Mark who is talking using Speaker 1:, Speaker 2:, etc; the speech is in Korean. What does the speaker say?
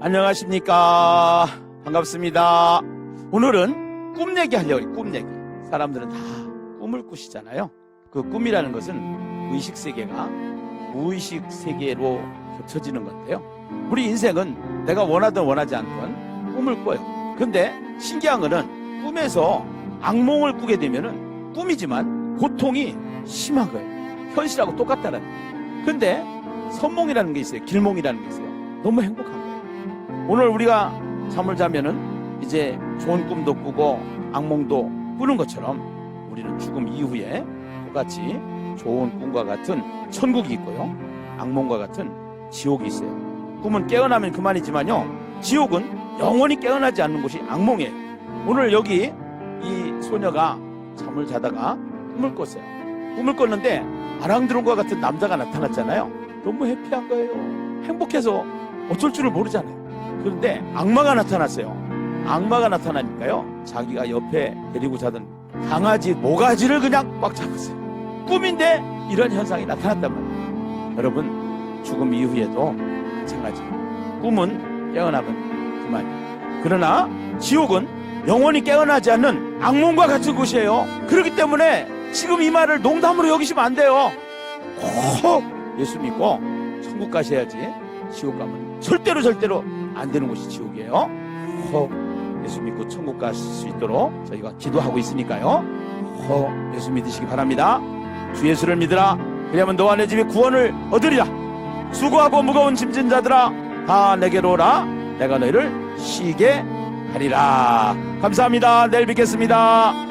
Speaker 1: 안녕하십니까. 반갑습니다. 오늘은 꿈내기 하려고 해요, 꿈내기. 사람들은 다 꿈을 꾸시잖아요. 그 꿈이라는 것은 의식 세계가 무의식 세계로 겹쳐지는 건데요. 우리 인생은 내가 원하든 원하지 않든 꿈을 꿔요. 근데 신기한 거는 꿈에서 악몽을 꾸게 되면은 꿈이지만 고통이 심한 거예요. 현실하고 똑같다는 거예요. 근데 선몽이라는 게 있어요. 길몽이라는 게 있어요. 너무 행복한 거예요. 오늘 우리가 잠을 자면은 이제 좋은 꿈도 꾸고 악몽도 꾸는 것처럼 우리는 죽음 이후에 똑같이 좋은 꿈과 같은 천국이 있고요. 악몽과 같은 지옥이 있어요. 꿈은 깨어나면 그만이지만요. 지옥은 영원히 깨어나지 않는 곳이 악몽이에요. 오늘 여기 이 소녀가 잠을 자다가 꿈을 꿨어요. 꿈을 꿨는데 아랑드론과 같은 남자가 나타났잖아요. 너무 해피한 거예요. 행복해서 어쩔 줄을 모르잖아요. 그런데 악마가 나타났어요. 악마가 나타나니까요. 자기가 옆에 데리고 자던 강아지 모가지를 그냥 꽉 잡았어요. 꿈인데 이런 현상이 나타났단 말이에요. 여러분 죽음 이후에도 마찬가지. 꿈은 깨어나면 그만이에요. 그러나 지옥은 영원히 깨어나지 않는 악몽과 같은 곳이에요. 그렇기 때문에 지금 이 말을 농담으로 여기시면 안 돼요. 꼭 예수 믿고 천국 가셔야지 지옥 가면 절대로 절대로 안 되는 곳이 지옥이에요. 꼭 예수 믿고 천국 갈 수 있도록 저희가 기도하고 있으니까요. 꼭 예수 믿으시기 바랍니다. 주 예수를 믿으라. 그러면 너와 내 집에 구원을 얻으리라. 수고하고 무거운 짐진 자들아 다 내게로 오라. 내가 너희를 쉬게 하리라. 감사합니다. 내일 뵙겠습니다.